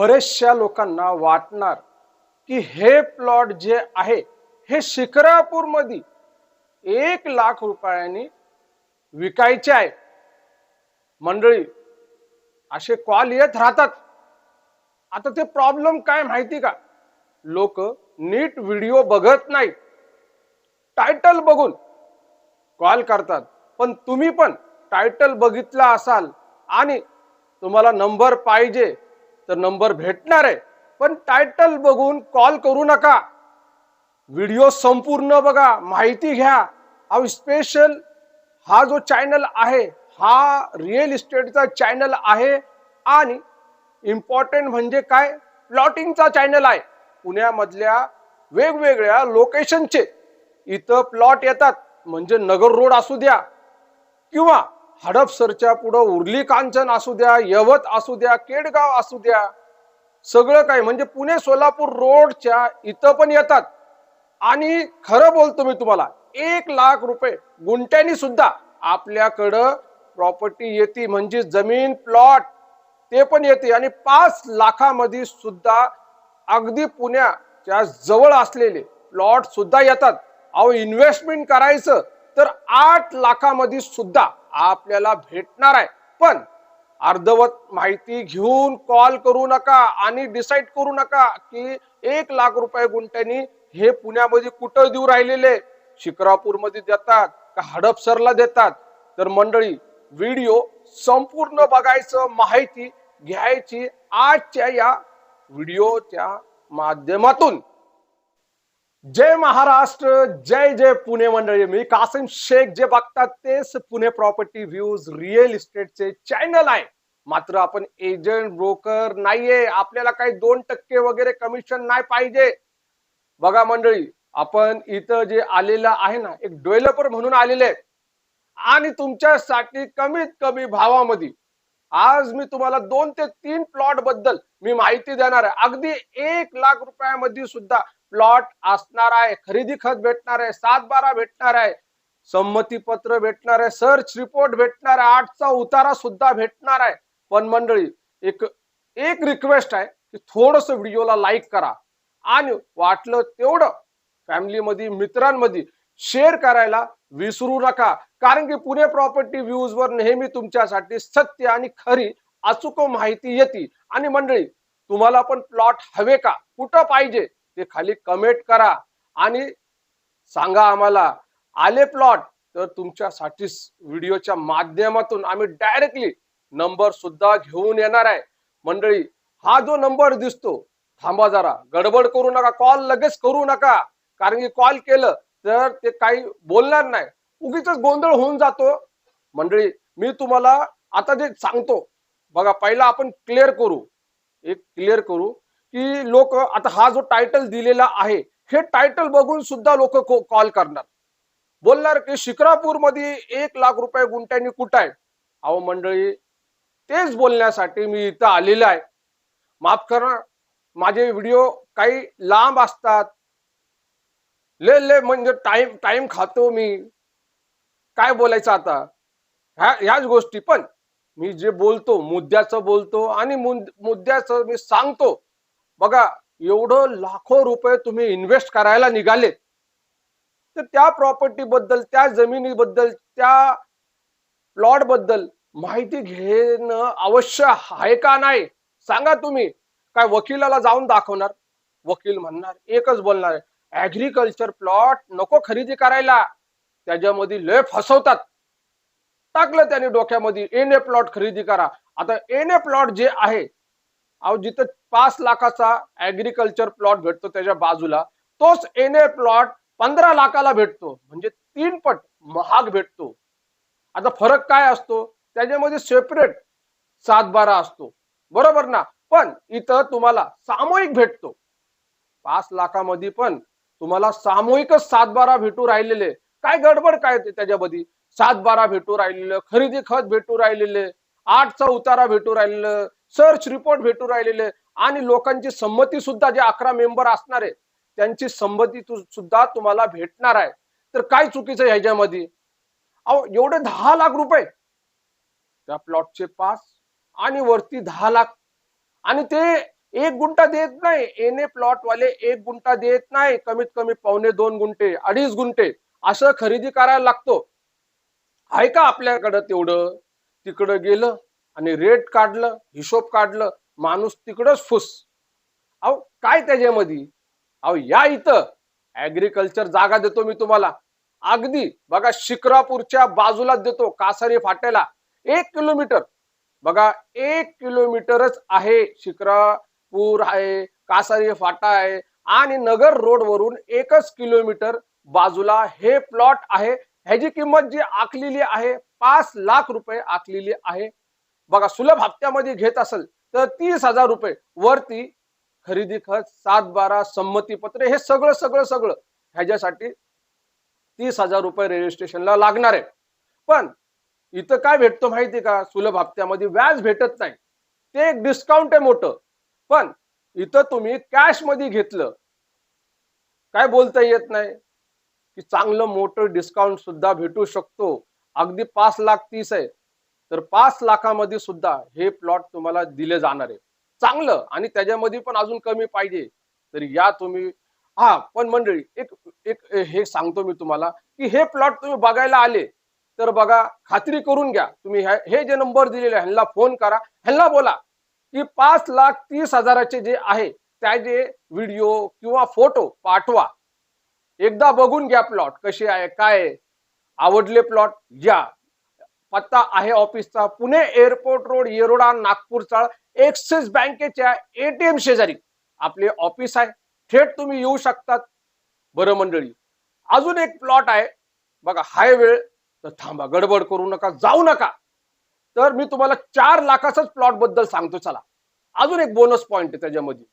बरेचशा लोकांना वाटणार की हे प्लॉट जे आहे हे शिकरापूरमध्ये एक लाख रुपयांनी विकायचे आहे. मंडळी असे कॉल येत राहतात. आता ते प्रॉब्लेम काय माहिती का? लोक नीट व्हिडिओ बघत नाही टायटल बघून कॉल करतात. पण तुम्ही पण टायटल बघितला असाल आणि तुम्हाला नंबर पाहिजे तर नंबर भेटणार. आहे पण टायटल बघून कॉल करू नका. व्हिडिओ संपूर्ण बघा माहिती घ्या. हा स्पेशल हा जो चॅनल आहे हा रिअल इस्टेटचा चॅनल आहे आणि इम्पॉर्टंट म्हणजे काय? प्लॉटिंगचा चॅनल आहे. पुण्यामधल्या वेगवेगळ्या लोकेशनचे इथं प्लॉट येतात. म्हणजे नगर रोड असू द्या किंवा हडपसरच्या पुढं उर्ली कांचन असू द्या यवत असू द्या केडगाव असू द्या. सगळं काय म्हणजे पुणे सोलापूर रोडच्या इथं पण येतात. आणि खरं बोलतो मी तुम्हाला एक लाख रुपये गुंट्यानी सुद्धा आपल्याकडं प्रॉपर्टी येते म्हणजे जमीन प्लॉट ते पण येते. आणि पाच लाखामध्ये सुद्धा अगदी पुण्याच्या जवळ असलेले प्लॉट सुद्धा येतात. अहो इन्व्हेस्टमेंट करायचं तर आठ लाखामध्ये सुद्धा आपल्याला भेटणार आहे. पण अर्धवत माहिती घेऊन कॉल करू नका आणि डिसाईड करू नका की एक लाख रुपये गुंठ्यानी हे पुण्यामध्ये कुठं देऊ राहिलेले? शिक्रापूरमध्ये देतात का हडपसरला देतात? तर मंडळी व्हिडिओ संपूर्ण बघायचं माहिती घ्यायची आजच्या या व्हिडिओच्या माध्यमातून. जय महाराष्ट्र जय जय पुणे मंडळी. मी कासिम शेख जे बघतात तेच पुणे प्रॉपर्टी व्ह्यूज रिअल इस्टेटचे चॅनल आहे. मात्र आपण एजंट ब्रोकर नाहीये. आपल्याला काही दोन टक्के वगैरे कमिशन नाही पाहिजे. बघा मंडळी आपण इथं जे आलेलं आहे ना एक डेव्हलपर म्हणून आलेले आणि तुमच्यासाठी कमीत कमी भावामध्ये आज मी तुम्हाला दोन ते तीन प्लॉटबद्दल मी माहिती देणार आहे. अगदी एक लाख रुपयामध्ये सुद्धा प्लॉट असणार आहे खरेदी खत भेटणार आहे सात बारा भेटणार आहे संमती पत्र भेटणार आहे सर्च रिपोर्ट भेटणार आहे आठचा उतारा सुद्धा भेटणार आहे. पण मंडळी एक एक रिक्वेस्ट आहे की थोडस व्हिडिओला लाईक करा. आणि वाटलं तेवढं फॅमिलीमध्ये मित्रांमध्ये शेअर करायला विसरू नका. कारण की पुणे प्रॉपर्टी व्ह्यूज वर नेहमी तुमच्यासाठी सत्य आणि खरी अचूक माहिती येते. आणि मंडळी तुम्हाला पण प्लॉट हवे का? कुठं पाहिजे? ते खाली कमेंट करा आणि सांगा आम्हाला आले प्लॉट तर तुमच्यासाठी व्हिडिओच्या माध्यमातून आम्ही डायरेक्टली नंबर सुद्धा घेऊन येणार आहे. मंडळी हा जो नंबर दिसतो थांबा जरा गडबड करू नका कॉल लगेच करू नका. कारण की कॉल केलं तर ते काही बोलणार नाही. उगीच गोंधळ होऊन जातो. मंडळी मी तुम्हाला आता जे सांगतो बघा पहिला आपण क्लिअर करू. एक क्लिअर करू. की लोक आता हा जो टायटल दिलेला आहे हे टायटल बघून सुद्धा लोक कॉल करणार. बोलणार की शिक्रापूरमध्ये एक लाख रुपये गुंट्यांनी कुठं आहे? अहो मंडळी तेच बोलण्यासाठी मी इथं आलेलं आहे. माफ करा माझे व्हिडिओ काही लांब असतात. ले ले म्हणजे टाइम टाइम खातो मी. काय बोलायचं आता? ह्या ह्याच गोष्टी. पण मी जे बोलतो मुद्द्याचं बोलतो आणि मुद्द्याचं मी सांगतो बघा एवढं लाखो रुपये तुम्ही इन्व्हेस्ट करायला निघाले तर त्या प्रॉपर्टी बद्दल त्या जमिनीबद्दल त्या प्लॉटबद्दल माहिती घेणं अवश्य आहे का नाही सांगा तुम्ही. काय वकिलाला जाऊन दाखवणार? वकील म्हणणार एकच बोलणार ऍग्रिकल्चर प्लॉट नको खरेदी करायला. त्याच्यामध्ये लय फसवतात. टाकलं त्याने डोक्यामध्ये एन ए प्लॉट खरेदी करा. आता एन ए प्लॉट जे आहे अहो जिथं पाच लाखाचा ऍग्रिकल्चर प्लॉट भेटतो त्याच्या बाजूला तोच एन ए प्लॉट पंधरा लाखाला भेटतो. म्हणजे तीन पट महाग भेटतो. आता फरक काय असतो? त्याच्यामध्ये सेपरेट सात बारा असतो. बरोबर ना? पण इथं तुम्हाला सामूहिक भेटतो. पाच लाखामध्ये पण तुम्हाला सामूहिकच सात बारा भेटू राहिलेले. काय गडबड काय त्याच्यामध्ये? सात बारा भेटू राहिलेलं खरेदी खत भेटू राहिलेले आठचा उतारा भेटू राहिलेलं सर्च रिपोर्ट भेटू राहिलेले आणि लोकांची संमती सुद्धा जे अकरा मेंबर असणार आहे त्यांची संमती सुद्धा तुम्हाला भेटणार आहे. तर काय चुकीचं ह्याच्यामध्ये? अहो एवढे दहा लाख रुपये त्या प्लॉटचे पास आणि वरती दहा लाख. आणि ते एक गुंठा देत नाही. एने प्लॉट वाले एक गुंठा देत नाही. कमीत कमी पावणे दोन गुंठे अडीच गुंठे असं खरेदी करायला लागतो. आहे का आपल्याकडं तेवढं? तिकडं गेलं आणि रेट काढलं हिशोब काढलं माणूस तिकडंच फुस. अहो काय त्याच्यामध्ये? अहो या इथं ऍग्रिकल्चर जागा देतो मी तुम्हाला. अगदी बघा शिक्रापूरच्या बाजूला देतो कासारी फाट्याला. एक किलोमीटर. बघा एक किलोमीटरच आहे शिक्रापूर आहे कासारी फाटा आहे आणि नगर रोड वरून एकच किलोमीटर बाजूला हे प्लॉट आहे. ह्याची किंमत जी आखलेली आहे पाच लाख रुपये आखलेली आहे. बघा सुलभ हप्त्यामध्ये घेत असेल तर तीस हजार रुपये वरती खरेदी खत सात बारा संमती पत्र हे सगळं सगळं सगळं ह्याच्यासाठी तीस हजार रुपये रेल्वे स्टेशनला लागणार आहे. पण इथं काय भेटतो माहिती का? सुलभ हप्त्यामध्ये व्याज भेटत नाही. ते एक डिस्काउंट आहे मोठं. पण इथं तुम्ही कॅशमध्ये घेतलं काय बोलता येत नाही? की चांगलं मोठं डिस्काउंट सुद्धा भेटू शकतो. अगदी पाच लाख तीस आहे. तर पाच लाखामध्ये सुद्धा हे प्लॉट तुम्हाला दिले जाणार आहे. चांगलं आणि त्याच्यामध्ये पण अजून कमी पाहिजे. तर या तुम्ही हा पण मंडळी एक एक हे सांगतो मी तुम्हाला की हे प्लॉट तुम्ही बघायला आले तर बघा खात्री करून घ्या. तुम्ही हे जे नंबर दिलेले ह्यांना फोन करा. ह्यांना बोला की पाच लाख तीस हजाराचे जे आहे त्याचे व्हिडिओ किंवा फोटो पाठवा. एकदा बघून घ्या प्लॉट कसे आहे काय आहे. आवडले प्लॉट या पत्ता आहे ऑफिसचा. पुणे एअरपोर्ट रोड येरोडा नागपूरचा एक्सिस बँकेच्या एटीएम शेजारी. आपले ऑफिस आहे. थेट तुम्ही येऊ शकतात. बरं मंडळी अजून एक प्लॉट आहे. बघा हाय वेळ तर थांबा गडबड करू नका जाऊ नका. तर मी तुम्हाला चार लाखाचाच प्लॉटबद्दल सांगतो चला. अजून एक बोनस पॉईंट आहे त्याच्यामध्ये.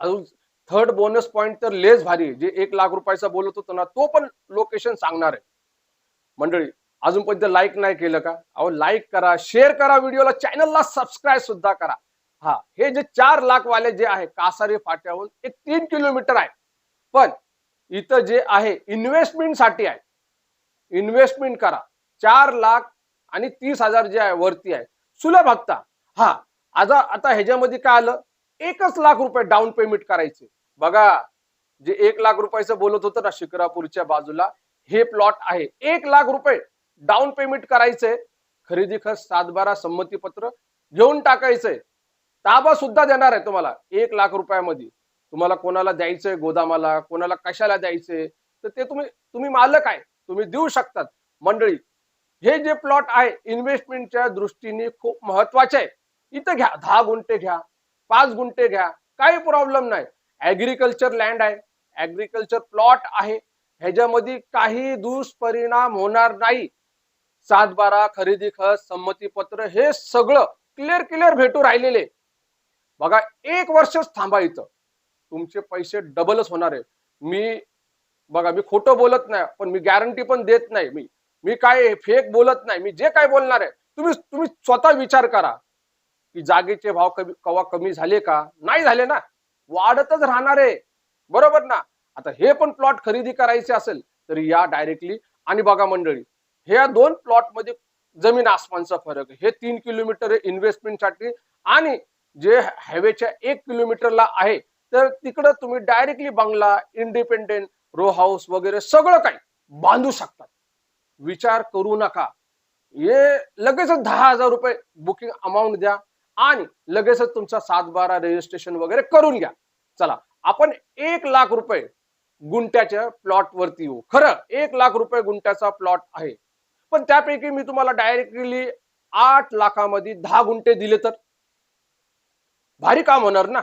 अजून थर्ड बोनस पॉईंट तर लेस भारी आहे. जे एक लाख रुपयाचा बोलत होतो ना तो पण लोकेशन सांगणार आहे. मंडळी अजूनपर्यंत लाईक नाही केलं का? अहो लाईक करा शेअर करा व्हिडिओला चॅनलला सबस्क्राईब सुद्धा करा. हा हे जे चार लाख वाले जे आहे कासारी फाट्याहून एक तीन किलोमीटर आहे. पण इथं जे आहे इन्व्हेस्टमेंटसाठी आहे. इन्व्हेस्टमेंट करा. चार लाख आणि तीस हजार जे आहे वरती आहे. सुलभ हप्ता. हा आता आता ह्याच्यामध्ये काय आलं? एकच लाख रुपये डाऊन पेमेंट करायचे. बघा जे एक लाख रुपयाचं बोलत होतं ना शिकरापूरच्या बाजूला हे प्लॉट आहे. एक लाख रुपये डाऊन पेमेंट करायचंय. खरेदी खर्च सातबारा संमती पत्र घेऊन टाकायचंय. ताबा सुद्धा देणार आहे तुम्हाला. एक लाख रुपयामध्ये. तुम्हाला कोणाला द्यायचंय गोदामाला कोणाला कशाला द्यायचंय? तर ते तुम्ही तुम्ही मालक आहे. तुम्ही देऊ शकतात. मंडळी हे जे प्लॉट आहे इन्व्हेस्टमेंटच्या दृष्टीने खूप महत्त्वाचे आहे. इथं घ्या. दहा गुंठे घ्या. पाच गुंठे घ्या. काही प्रॉब्लेम नाही. ऍग्रिकल्चर लँड आहे. ऍग्रिकल्चर प्लॉट आहे. ह्याच्यामध्ये काही दुष्परिणाम होणार नाही. सात बारा खरेदी खत संमती पत्र हे सगळं क्लिअर क्लिअर भेटू राहिलेले. बघा एक वर्षच थांबायचं तुमचे पैसे डबलच होणार आहे मी बघा मी खोटं बोलत नाही पण मी गॅरंटी पण देत नाही मी. मी काय फेक बोलत नाही. मी जे काय बोलणार आहे तुम्ही तुम्ही स्वतः विचार करा. की जागेचे भाव कमी कवा कमी झाले का? नाही झाले ना. वाढतच राहणार आहे. बरोबर ना? आता हे पण प्लॉट खरेदी करायचे असेल तर या डायरेक्टली आणि बघा मंडळी ह्या दोन प्लॉटमध्ये जमीन आसमानचा फरक आहे. हे तीन किलोमीटर इन्व्हेस्टमेंटसाठी आणि जे हायवेच्या एक किलोमीटरला आहे तर तिकडं तुम्ही डायरेक्टली बंगला इंडिपेंडेंट रो हाऊस वगैरे सगळं काही बांधू शकतात विचार करू नका. हे लगेचच दहा हजार रुपये बुकिंग अमाऊंट द्या आणि लगेचच तुमचा सात बारा रजिस्ट्रेशन वगैरे करून घ्या. चला आपण एक लाख रुपये गुंट्याच्या प्लॉट वरती येऊ. खरं एक लाख रुपये गुंट्याचा प्लॉट आहे. पण त्यापैकी मी तुम्हाला डायरेक्टली आठ लाखामध्ये दहा गुंठे दिले तर? भारी काम होणार ना?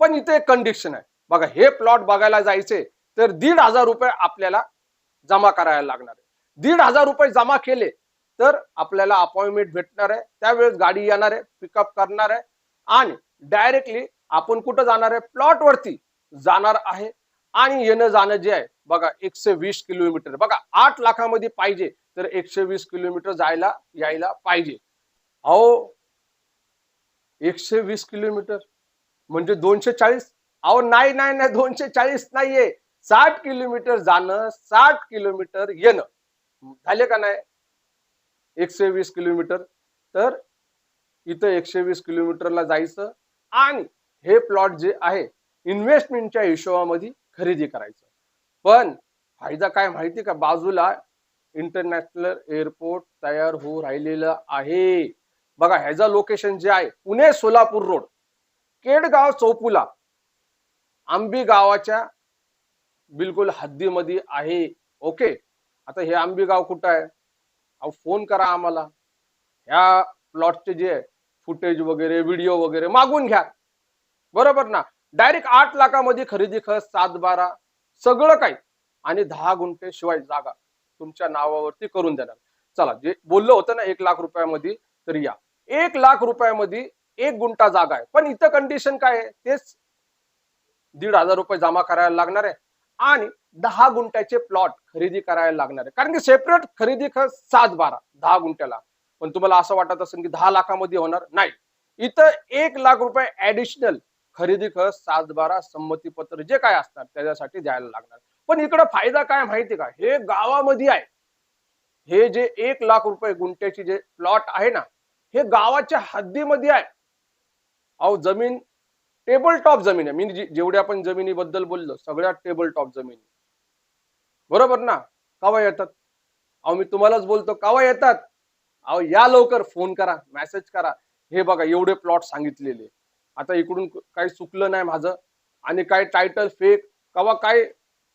पण इथे एक कंडिशन आहे. बघा हे प्लॉट बघायला जायचे तर दीड हजार रुपये आपल्याला जमा करायला लागणार आहे. दीड हजार रुपये जमा केले तर आपल्याला अपॉइंटमेंट भेटणार आहे. त्यावेळेस गाडी येणार आहे पिकअप करणार आहे. आणि डायरेक्टली आपण कुठं जाणार आहे? प्लॉट वरती जाणार आहे. आणि येणं जाणं जे आहे बघा एकशे वीस किलोमीटर. बघा आठ लाखामध्ये पाहिजे तर एकशे वीस किलोमीटर जायला यायला पाहिजे. अहो एकशे वीस किलोमीटर म्हणजे दोनशे चाळीस? अहो नाही नाही नाही दोनशे चाळीस नाहीये. साठ किलोमीटर जाणं साठ किलोमीटर येणं. झाले का नाही? एकशे वीस किलोमीटर. तर इथं एकशे वीस किलोमीटरला जायचं आणि हे प्लॉट जे आहे इन्व्हेस्टमेंटच्या हिशोबामध्ये खरेदी करायचं. पण फायदा काय माहिती का? बाजूला इंटरनॅशनल एअरपोर्ट तयार होऊ राहिलेलं आहे. बघा ह्याचं लोकेशन जे आहे पुणे सोलापूर रोड केडगाव चौपुला. आंबी गावाच्या बिलकुल हद्दीमध्ये आहे. ओके आता हे आंबी गाव कुठं आहे? अहो फोन करा आम्हाला. ह्या प्लॉटचे जे फुटेज वगैरे व्हिडिओ वगैरे मागून घ्या. बरोबर ना? डायरेक्ट आठ लाखामध्ये खरेदी खत सात बारा सगळं काही. आणि दहा गुंठे शिवाय जागा तुमच्या नावावरती करून देणार. चला जे बोललं होतं ना एक लाख रुपयामध्ये तर या. एक लाख रुपयामध्ये एक गुंठा जागा आहे. पण इथं कंडिशन काय आहे? तेच दीड हजार रुपये जमा करायला लागणार आहे. आणि दहा गुंठ्याचे प्लॉट खरेदी करायला लागणार आहे. कारण की सेपरेट खरेदी खत सात बारा दहा गुंठ्याला. पण तुम्हाला असं वाटत असेल की दहा लाखामध्ये होणार? नाही. इथं एक लाख रुपये ऍडिशनल खरेदी खर्च सात बारा संमतीपत्र जे काय असणार त्याच्यासाठी द्यायला लागणार. पण इकडे फायदा काय माहिती का? हे गावामध्ये आहे. हे जे एक लाख रुपये गुंट्याची जे प्लॉट आहे ना हे गावाच्या हद्दीमध्ये आहे. अहो जमीन टेबल टॉप जमीन आहे. मी जेवढ्या आपण जमिनीबद्दल बोललो सगळ्या टेबल टॉप जमिनी. बरोबर ना? कावा येतात? अहो मी तुम्हालाच बोलतो कावा येतात? अहो या लवकर फोन करा मेसेज करा. हे बघा एवढे प्लॉट सांगितलेले. आता इकडून काही चुकलं नाही माझं. आणि काय टायटल फेक कवा काय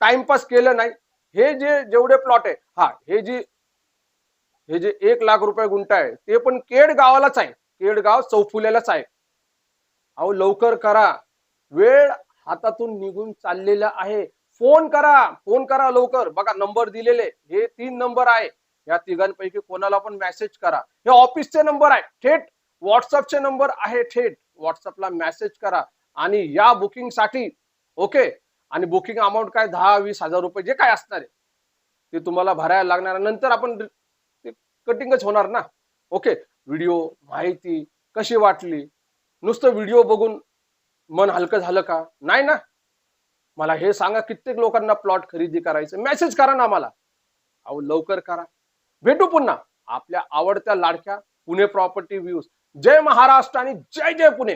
टाइमपास केलं नाही. हे जे जेवढे प्लॉट आहे हा हे जी हे जे एक लाख रुपये गुंठा आहे ते पण केड गावालाच आहे. केडगाव चौफुल्यालाच आहे. अहो लवकर करा. वेळ हातातून निघून चाललेला आहे. फोन करा फोन करा लवकर. बघा नंबर दिलेले. हे तीन नंबर आहे. या तिघांपैकी कोणाला पण मेसेज करा. हे ऑफिसचे नंबर आहे. थेट व्हॉट्सअपचे नंबर आहे थेट. व्हॉट्सअपला मेसेज करा आणि या बुकिंगसाठी ओके? आणि बुकिंग अमाऊंट काय? दहा वीस हजार रुपये जे काय असणार आहे ते तुम्हाला भरायला लागणार नंतर आपण ते कटिंगच होणार ना? ओके? व्हिडिओ माहिती कशी वाटली? नुसतं व्हिडिओ बघून मन हलकं झालं का? नाही ना? मला हे सांगा कित्येक लोकांना प्लॉट खरेदी करायचं? मेसेज करा ना मला अहो लवकर करा. भेटू पुन्हा. आपल्या आवडत्या लाडक्या पुणे प्रॉपर्टी व्ह्यूज. जय महाराष्ट्र आणि जय जय पुणे.